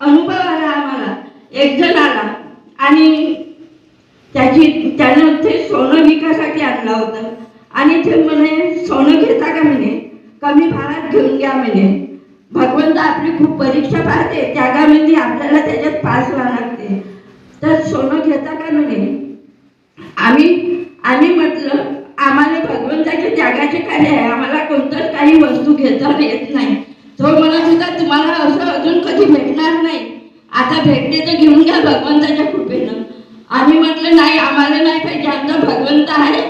अनुभव आला आम्हाला. एक जण आला. आणि त्याची त्यानं ते सोनं विकासाठी आणलं होतं. आणि ते म्हणे सोनं घेता का म्हणे? कमी भारात घेऊन घ्या म्हणे. भगवंत आपली खूप परीक्षा पाहते. त्यागामध्ये आपल्याला त्याच्यात पास व्हावं लागते. तर सोनं घेता का म्हणे? आम्ही आम्ही म्हटलं आम्हाला भगवंताच्या त्यागाचे कार्य आहे. आम्हाला कोणतंच काही वस्तू घेता येत नाही. तो म्हणत होता तुम्हाला असं अजून कधी भेटणार नाही. आता भेटते तर घेऊन घ्या भगवंताच्या कृपेनं. आम्ही म्हटलं नाही आम्हाला नाही पाहिजे. आमचा भगवंत आहे.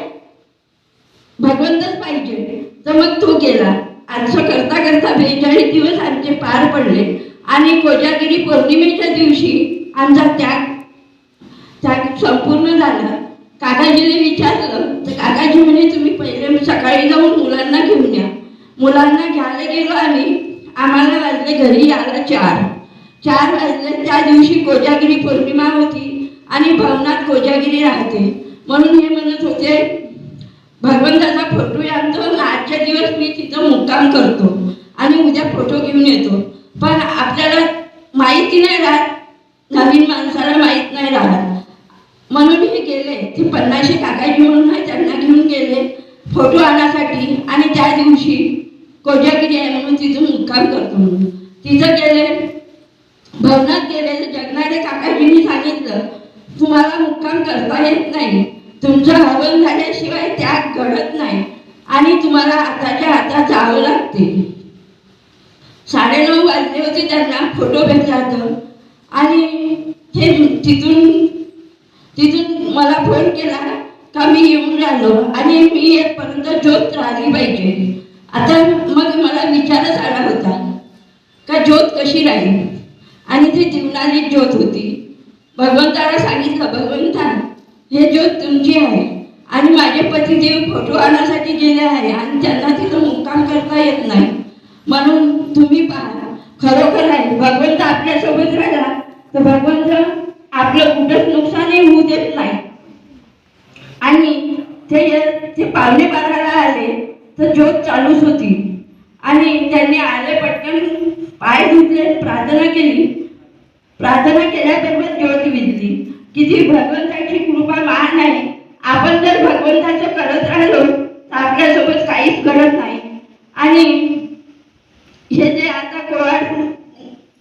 भगवंतच पाहिजे. तर मग तो गेला. असं करता करता बेचाळीस दिवस आमचे पार पडले. आणि कोजागिरी पौर्णिमेच्या दिवशी आमचा त्याग त्याग संपूर्ण झाला. काकाजीने विचारलं तर काकाजी म्हणे तुम्ही पहिले सकाळी जाऊन मुलांना घेऊन या. मुलांना घ्यायला गेलो आम्ही. आम्हाला वाजले घरी आलं चार. चार वाजले त्या दिवशी कोजागिरी पौर्णिमा होती आणि भवनात कोजागिरी राहते. म्हणून हे म्हणत होते भगवंताचा फोटो आणतो आजच्या दिवस मी तिथं मुक्काम करतो आणि उद्या फोटो घेऊन येतो. पण आपल्याला माहिती नाही राहत नवीन माणसाला माहीत नाही राहत. म्हणून हे गेले. ते पन्नाशी काकाजी म्हणून नाही त्यांना घेऊन गेले फोटो आणण्यासाठी आणि त्या दिवशी कोजागिरी आहे म्हणून तिथून मुक्काम करतो म्हणून. तिथं गेले. भवनात गेले. जगणारे काकाजींनी सांगितलं तुम्हाला मुक्काम करता येत नाही. तुमचं हवन झाल्याशिवाय त्याग घडत नाही. आणि तुम्हाला आताच्या आता जावं लागते. साडेनऊ वाजले होते त्यांना फोटो भेटला आणि ते तिथून तिथून मला फोन केला का मी येऊन राहिलो आणि मी येतपर्यंत ज्योत राहिली पाहिजे. आता मग मला विचारच आला होता का ज्योत कशी राहील? आणि ती जीवनाची ज्योत होती. भगवंताला सांगितलं भगवंता हे ज्योत तुमची आहे. आणि माझे पतिदेव फोटो आणण्यासाठी गेले आहे आणि त्यांना तिथं मुक्काम करता येत नाही. म्हणून तुम्ही पहा खरोखर आहे. भगवंत आपल्यासोबत राहिला. तर भगवंत आपलं कुठंच नुकसानही होऊ देत नाही. आणि ते ते पावणे बाराला आले तर ज्योत चालूच होती. आणि त्यांनी आले पटकन पाय धुतले प्रार्थना केली. प्रार्थना केल्याबरोबर ज्योत विजली किती भगवंताची कृपा महान आहे. आपण जर भगवंताचं करत राहिलो तर आपल्यासोबत काहीच करत नाही. आणि हे जे आता कोवाड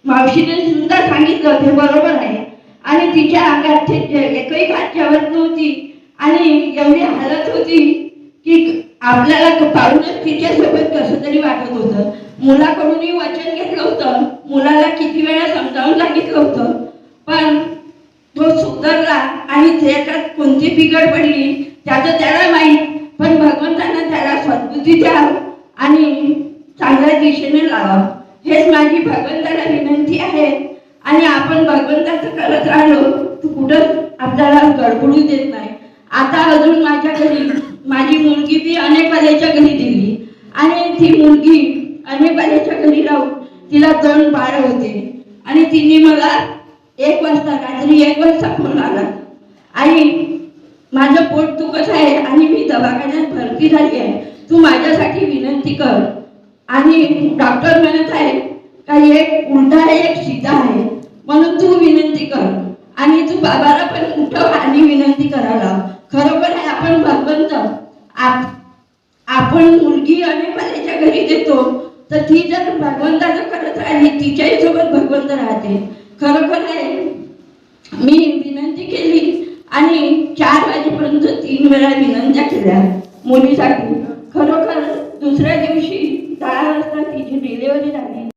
मावशीने सुद्धा सांगितलं ते बरोबर आहे. आणि तिच्या अंगात एकही खाच्यावर नव्हती. आणि एवढी हालत होती की आपल्याला पाहूनच तिच्यासोबत कसं तरी वाटत होतं. मुलाकडूनही वचन घेतलं होतं. मुलाला किती वेळा समजावून सांगितलं होतं. पण तो सुधारला आणि त्याच्यात कोणती बिघड पडली त्याचं त्याला माहीत पण भगवंतानं त्याला सद्बुद्धी द्यावं आणि चांगल्या दिशेने लावावं. हेच माझी भगवंताला विनंती आहे. आणि आपण भगवंताचं करत राहिलो तर कुठंच आपल्याला गडबडू देत नाही. आता अजून माझ्या घरी माझी मुलगी ती अनेक अनेकालेच्या घरी दिली आणि ती मुलगी अनेकालेच्या घरी राहून तिला दोन बाळ होते. आणि तिने मला एक वाजता रात्री एक वाजता फोन आला आई माझं पोट दुखत आहे आणि मी दवाखान्यात भरती झाली आहे. तू माझ्यासाठी विनंती कर. आणि डॉक्टर म्हणत आहे का एक उलटा आहे एक सीधा आहे. म्हणून तू विनंती कर. आणि तू बाबाला पण उठव आणि विनंती करायला. खरोखर आहे आपण भगवंत. आप आपण मुलगी अनेकाच्या घरी देतो. तर ती जर भगवंताचं करत राहिली तिच्याही सोबत भगवंत राहते. खरोखर आहे मी विनंती केली आणि चार वाजेपर्यंत तीन वेळा विनंत्या केल्या मुलीसाठी. खरोखर दुसऱ्या दिवशी दहा वाजता तिची डिलिव्हरी झाली.